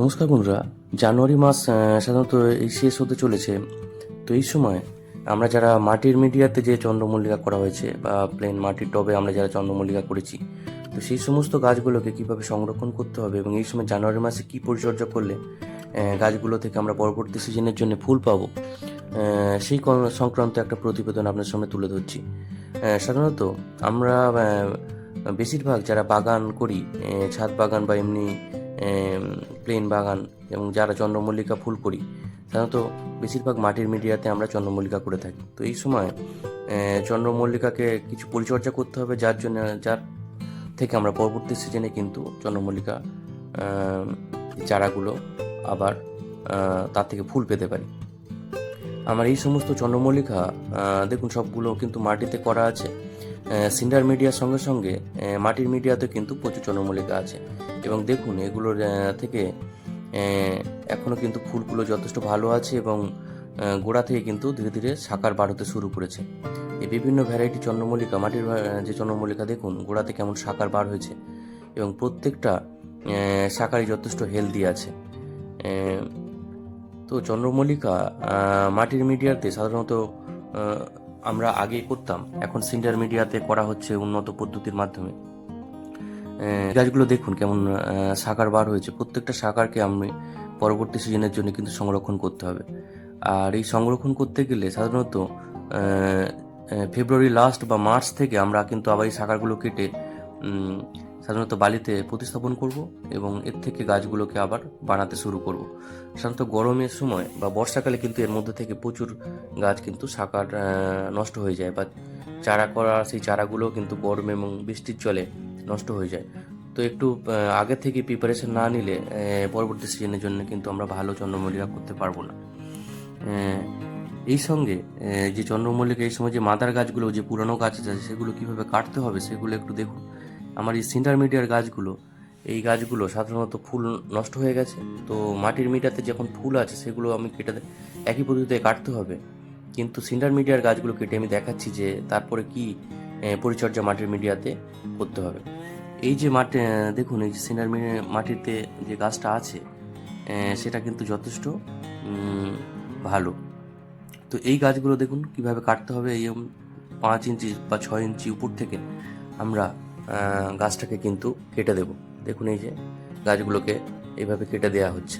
নমস্কার বন্ধুরা, জানুয়ারি মাস সাধারণত এই শেষ হতে চলেছে। তো এই সময় আমরা যারা মাটির মিডিয়াতে যে চন্দ্রমল্লিকা করা হয়েছে বা প্লেন মাটির টবে আমরা যারা চন্দ্রমল্লিকা করেছি, তো সেই সমস্ত গাছগুলোকে কীভাবে সংরক্ষণ করতে হবে এবং এই সময় জানুয়ারি মাসে কি পরিচর্যা করলে গাছগুলো থেকে আমরা পরবর্তী সিজনের জন্য ফুল পাবো সেই সংক্রান্ত একটা প্রতিবেদন আপনার সামনে তুলে ধরছি। সাধারণত আমরা বেশিরভাগ যারা বাগান করি ছাদ বাগান বা এমনি প্লেন বাগান এবং যারা চন্দ্রমল্লিকা ফুল করি, সাধারণত বেশিরভাগ মাটির মিডিয়াতে আমরা চন্দ্রমল্লিকা করে থাকি। তো এই সময় চন্দ্রমল্লিকাকে কিছু পরিচর্যা করতে হবে, যার জন্য, যার থেকে আমরা পরবর্তী সিজনে কিন্তু চন্দ্রমল্লিকা চারাগুলো আবার তার থেকে ফুল পেতে পারি। আমার এই সমস্ত চন্দ্রমল্লিকা দেখুন সবগুলো কিন্তু মাটিতে করা আছে। সিন্ডার মিডিয়ার সঙ্গে সঙ্গে মাটির মিডিয়াতে কিন্তু প্রচুর চন্দ্রমল্লিকা আছে। এবং দেখুন এগুলোর থেকে আহ, এখনও কিন্তু ফুলগুলো যথেষ্ট ভালো আছে এবং গোড়া থেকে কিন্তু ধীরে ধীরে সাকার বার হতে শুরু করেছে। এই বিভিন্ন ভ্যারাইটি চন্দ্রমল্লিকা মাটির যে চন্দ্রমল্লিকা দেখুন গোড়াতে কেমন সাকার বার হয়েছে এবং প্রত্যেকটা সাকারই যথেষ্ট হেলদি আছে। তো চন্দ্রমল্লিকা মাটির মিডিয়াতে সাধারণত আমরা আগে করতাম। এখন সিন্ডার মিডিয়াতে করা হচ্ছে উন্নত পদ্ধতির মাধ্যমে। গাছগুলো দেখুন কেমন শাখার বার হয়েছে। প্রত্যেকটা সাকারকে আমি পরবর্তী সিজনের জন্য কিন্তু সংরক্ষণ করতে হবে। আর এই সংরক্ষণ করতে গেলে সাধারণত ফেব্রুয়ারি লাস্ট বা মার্চ থেকে আমরা কিন্তু আবার এই সাকারগুলো কেটে সাধারণত বালিতে প্রতিস্থাপন করব এবং এর থেকে গাছগুলোকে আবার বানাতে শুরু করব। সাধারণত গরমের সময় বা বর্ষাকালে কিন্তু এর মধ্যে থেকে প্রচুর গাছ কিন্তু আহ, নষ্ট হয়ে যায় বা চারা করা সেই চারাগুলো কিন্তু গরম এবং বৃষ্টির জলে নষ্ট হয়ে যায়। তো একটু আগে থেকে প্রিপারেশন না নিলে পরবর্তী সিজনের জন্য কিন্তু আমরা ভালো চন্দ্রমল্লিকা করতে পারব না। এই সঙ্গে যে চন্দ্রমল্লিকা, এই সময় যে মাদার গাছগুলো, যে পুরানো গাছ আছে, সেগুলো কীভাবে কাটতে হবে, সেগুলো একটু দেখুন। আমার এই সিন্টার মিডিয়ার গাছগুলো, এই গাছগুলো সাধারণত ফুল নষ্ট হয়ে গেছে। তো মাটির মিডিয়াতে যখন ফুল আছে, সেগুলো আমি কেটে একই পদ্ধতিতে কাটতে হবে। কিন্তু সিন্টার মিডিয়ার গাছগুলো কেটে আমি দেখাচ্ছি যে, তারপরে কি পরিচর্যা মাটির মিডিয়াতে করতে হবে। এই যে মাটি দেখুন, এই যে সিন্টার মাটিতে যে গাছটা আছে সেটা কিন্তু যথেষ্ট ভালো। তো এই গাছগুলো দেখুন, কীভাবে কাটতে হবে, এই পাঁচ ইঞ্চি বা ছয় ইঞ্চি উপর থেকে আমরা গাছটাকে কিন্তু কেটে দেব। দেখুন এই যে গাছগুলোকে এইভাবে কেটে দেওয়া হচ্ছে।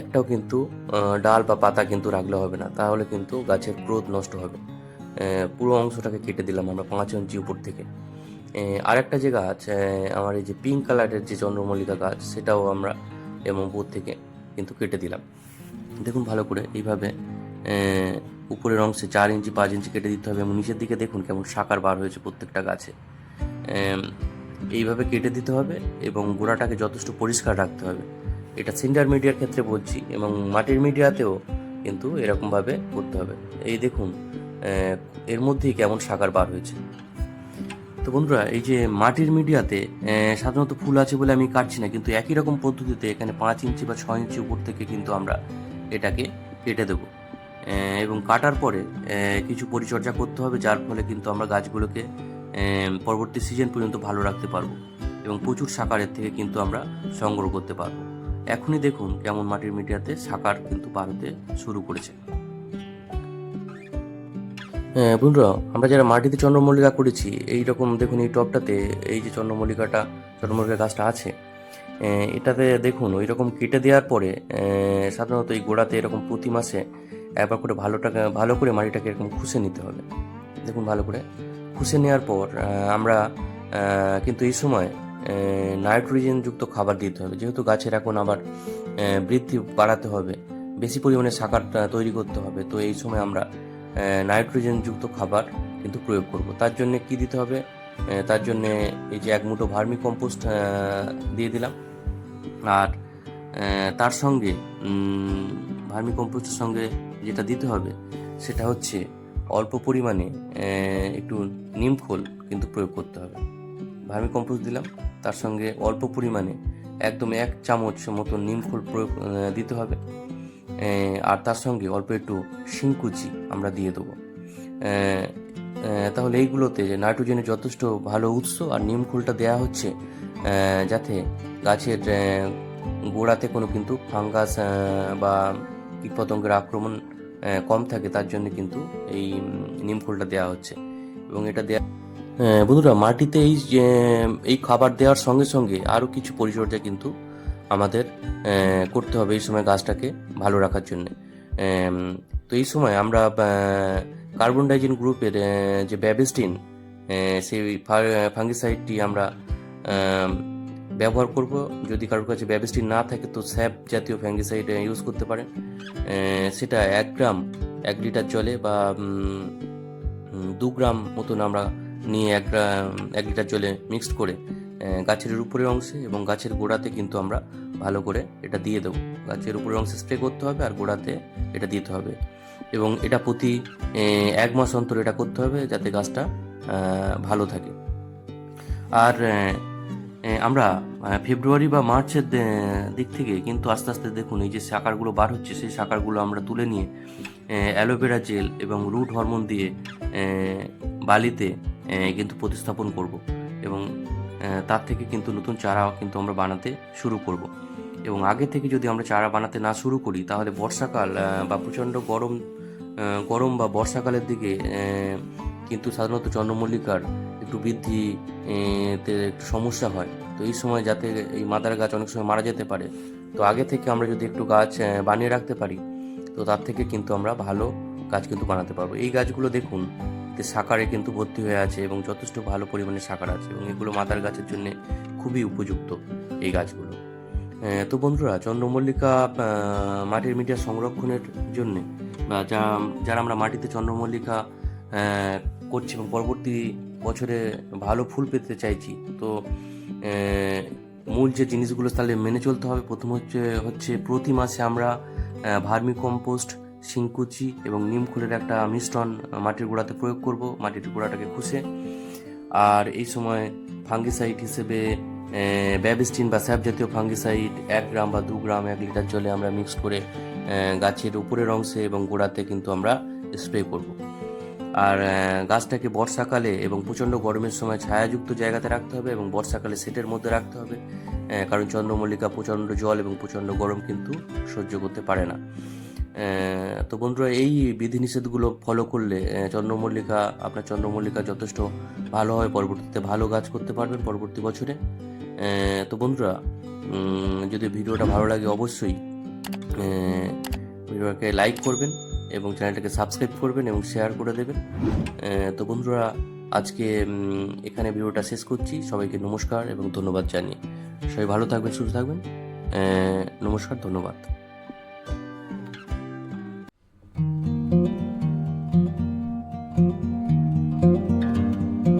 একটাও কিন্তু ডাল বা পাতা কিন্তু রাখলে হবে না, তাহলে কিন্তু গাছের গ্রোথ নষ্ট হবে। পুরো অংশটাকে কেটে দিলাম আমরা পাঁচ ইঞ্চি উপর থেকে। আহ, আরেকটা যে গাছ আমার এই যে পিঙ্ক কালারের যে চন্দ্রমল্লিকা গাছ সেটাও আমরা এবং উপর থেকে কিন্তু কেটে দিলাম। দেখুন ভালো করে এইভাবে উপরের অংশে চার ইঞ্চি পাঁচ ইঞ্চি কেটে দিতে হবে এবং নিচের দিকে দেখুন কেমন সাকার বার হয়েছে প্রত্যেকটা গাছে। এইভাবে কেটে দিতে হবে এবং গোড়াটাকে যথেষ্ট পরিষ্কার রাখতে হবে। এটা সিন্ডার মিডিয়ার ক্ষেত্রে বলছি এবং মাটির মিডিয়াতেও কিন্তু এরকমভাবে করতে হবে। এই দেখুন এর মধ্যেই কেমন সাকার বার হয়েছে। তো বন্ধুরা, এই যে মাটির মিডিয়াতে সাধারণত ফুল আছে বলে আমি কাটছি না, কিন্তু একই রকম পদ্ধতিতে এখানে পাঁচ ইঞ্চি বা ছয় ইঞ্চি উপর থেকে কিন্তু আমরা এটাকে কেটে দেবো। এবং কাটার পরে কিছু পরিচর্যা করতে হবে, যার ফলে কিন্তু আমরা গাছগুলোকে পরবর্তী সিজন পর্যন্ত ভালো রাখতে পারব এবং প্রচুর সাকারের থেকে কিন্তু আমরা সংগ্রহ করতে পারব। এখনই দেখুন কেমন মাটির মিডিয়াতে সাকার কিন্তু বার হতে শুরু করেছে। বন্ধুরা আমরা যারা মাটিতে চন্দ্রমল্লিকা করেছি এই রকম দেখুন এই টবটাতে এই যে চন্দ্রমল্লিকাটা, চন্দ্রমল্লিকা গাছটা আছে এটাতে দেখুন ওই রকম কেটে দেওয়ার পরে সাধারণত এই গোড়াতে এরকম প্রতি মাসে একবার করে ভালোটাকে, ভালো করে মাটিটাকে এরকম খুশে নিতে হবে। দেখুন ভালো করে। খুশে নেওয়ার পর আমরা কিন্তু এই সময় নাইট্রোজেন যুক্ত খাবার দিতে হবে। যেহেতু গাছের এখন আবার বৃদ্ধি বাড়াতে হবে, বেশি পরিমাণে সাকার তৈরি করতে হবে, তো এই সময় আমরা নাইট্রোজেন যুক্ত খাবার কিন্তু প্রয়োগ করব। তার জন্য কি দিতে হবে? তার জন্য এই যে এক মুঠো ভার্মি কম্পোস্ট দিয়ে দিলাম। আর তার সঙ্গে ভার্মি কম্পোস্টের সঙ্গে যেটা দিতে হবে, সেটা হচ্ছে অল্প পরিমাণে একটু নিমখোল কিন্তু প্রয়োগ করতে হবে। ভার্মি কম্পোস্ট দিলাম, তার সঙ্গে অল্প পরিমাণে একদম এক চামচ মতো নিম নিমখোল প্রয়োগ দিতে হবে। আর তার সঙ্গে অল্প একটু শিংকুচি আমরা দিয়ে দেবো। তাহলে এইগুলোতে যে নাইট্রোজেনের যথেষ্ট ভালো উৎস আর নিমখোলটা দেওয়া হচ্ছে যাতে গাছের গোড়াতে কোনো কিন্তু ফাঙ্গাস বা কীটপতঙ্গের আক্রমণ কম থাকে তার জন্য কিন্তু এই নিম খোলটা দেওয়া হচ্ছে। এবং এটা দেওয়া বন্ধুরা মাটিতে এই যে, এই খাবার দেওয়ার সঙ্গে সঙ্গে আরও কিছু পরিচর্যা কিন্তু আমাদের করতে হবে এই সময় গাছটাকে ভালো রাখার জন্য। তো এই সময় আমরা কার্বন ডাইজিন গ্রুপের যে ব্যাবেস্টিন সেই ফাঙ্গিসাইডটি আমরা ব্যবহার করব। যদি কারোর কাছে ব্যাবেস্টিন না থাকে তো স্যাপ জাতীয় ফ্যাঙ্গিসাইড ইউজ করতে পারেন। সেটা এক গ্রাম, এক লিটার জলে বা দু গ্রাম মতন আমরা নিয়ে এক এক লিটার জলে মিক্সড করে গাছের উপরের অংশে এবং গাছের গোড়াতে কিন্তু আমরা ভালো করে এটা দিয়ে দেবো। গাছের উপরের অংশে স্প্রে করতে হবে আর গোড়াতে এটা দিতে হবে। এবং এটা প্রতি এক মাস অন্তর এটা করতে হবে যাতে গাছটা ভালো থাকে। আর আমরা ফেব্রুয়ারি বা মার্চের দিক থেকে কিন্তু আস্তে আস্তে দেখুন এই যে শাকারগুলো বার হচ্ছে, সেই শাকারগুলো আমরা তুলে নিয়ে অ্যালোভেরা জেল এবং রুট হরমোন দিয়ে বালিতে কিন্তু প্রতিস্থাপন করব। এবং তার থেকে কিন্তু নতুন চারা কিন্তু আমরা বানাতে শুরু করব। এবং আগে থেকে যদি আমরা চারা বানাতে না শুরু করি, তাহলে বর্ষাকাল বা প্রচণ্ড গরম গরম বা বর্ষাকালের দিকে কিন্তু সাধারণত চন্দ্রমল্লিকার একটু বৃদ্ধি একটু সমস্যা হয়। তো এই সময় যাতে এই মাদার গাছ অনেক সময় মারা যেতে পারে। তো আগে থেকে আমরা যদি একটু গাছ বানিয়ে রাখতে পারি, তো তার থেকে কিন্তু আমরা ভালো গাছ কিন্তু বানাতে পারব। এই গাছগুলো দেখুন সাকারে কিন্তু ভর্তি হয়ে আছে এবং যথেষ্ট ভালো পরিমাণে সাকার আছে এবং এগুলো মাদার গাছের জন্য খুবই উপযুক্ত এই গাছগুলো। তো বন্ধুরা, চন্দ্রমল্লিকা মাটির মিডিয়া সংরক্ষণের জন্য বা যা, যারা আমরা মাটিতে চন্দ্রমল্লিকা করছি এবং পরবর্তী বছরে ভালো ফুল পেতে চাইছি, তো মূল যে জিনিসগুলো তাহলে মেনে চলতে হবে, প্রথম হচ্ছে হচ্ছে প্রতি মাসে আমরা ভার্মি কম্পোস্ট শিংকুচি এবং নিমখুলের একটা মিশ্রণ মাটির গোড়াতে প্রয়োগ করব, মাটির গোড়াটাকে খুশে আর এই সময় ফাঙ্গিসাইড হিসেবে ব্যাবিস্টিন বা স্যাপ জাতীয় ফাঙ্গিসাইড এক গ্রাম বা দু গ্রাম, এক লিটার জলে আমরা মিক্স করে গাছের উপরের অংশে এবং গোড়াতে কিন্তু আমরা স্প্রে করব। আর গাছটাকে বর্ষাকালে এবং প্রচণ্ড গরমের সময় ছায়াযুক্ত জায়গাতে রাখতে হবে এবং বর্ষাকালে সেটের মধ্যে রাখতে হবে কারণ চন্দ্রমল্লিকা প্রচণ্ড জল এবং প্রচণ্ড গরম কিন্তু সহ্য করতে পারে না। তো বন্ধুরা, এই বিধিনিষেধগুলো ফলো করলে চন্দ্রমল্লিকা, আপনার চন্দ্রমল্লিকা যথেষ্ট ভালো হয়। পরবর্তীতে ভালো গাছ করতে পারবেন পরবর্তী বছরে। তো বন্ধুরা যদি ভিডিওটা ভালো লাগে অবশ্যই ভিডিওটাকে লাইক করবেন এবং চ্যানেলটাকে সাবস্ক্রাইব করবেন এবং শেয়ার করে দেবেন। তো বন্ধুরা, আজকে এখানে ভিডিওটা শেষ করছি। সবাইকে নমস্কার এবং ধন্যবাদ জানিয়ে। সবাই ভালো থাকবেন, সুস্থ থাকবেন। নমস্কার, ধন্যবাদ।